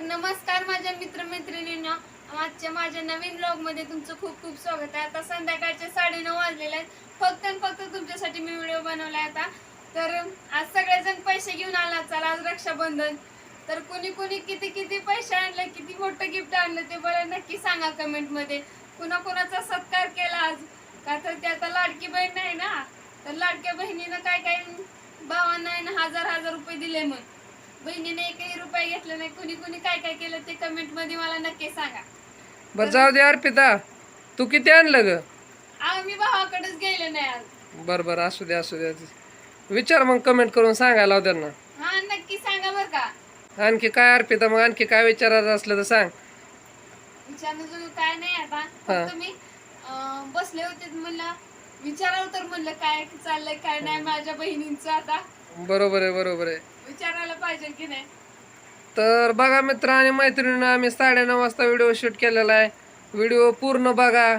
तर नमस्कार माझ्या मित्रमैत्रिणींना. आजच्या माझ्या नवीन ब्लॉगमध्ये तुमचं खूप खूप स्वागत आहे. आता संध्याकाळचे साडेनऊ वाजलेले आहेत. फक्त आणि फक्त तुमच्यासाठी मी व्हिडिओ बनवलाय आता. तर आज सगळेजण पैसे घेऊन आला चाल आज रक्षाबंधन. तर कुणी कुणी किती किती पैसे आणले किती मोठं गिफ्ट आणलं ते बरं नक्की सांगा कमेंटमध्ये कुणा कुणाचा सत्कार केला आज? का तर ते आता लाडकी बहीण नाही ना? तर लाडक्या बहिणीनं काय काय भावांना आहे ना हजार हजार रुपये दिले मग बहिणीने एकही रुपये घेतले नाही. कुणी कुणी काय काय केलं ते कमेंटमध्ये मला नक्की सांगा. बरं जाऊ दे अर्पिता. तू किती आणलं ग? मी भावाकडेच गेले नाही आज. बरं बरं असू दे असू दे. विचार मग कमेंट करून सांगायला लाव त्यांना. हा नक्की सांगा बर का. आणखी काय अर्पिता मग आणखी काय विचारायचं असलं तर सांग. विचारणं जुनं काय नाही आता. फक्त मी अं, बसले होते म्हणलं विचारावं तर म्हणलं काय चाललंय काय नाही माझ्या बहिणींचं आता. बरोबर आहे बरोबर आहे. विचारायला पाहिजे की नाही. तर बघा मित्र आणि मैत्रिणीनं आम्ही साडेनऊ वाजता व्हिडिओ शूट केलेला आहे. व्हिडिओ पूर्ण बघा.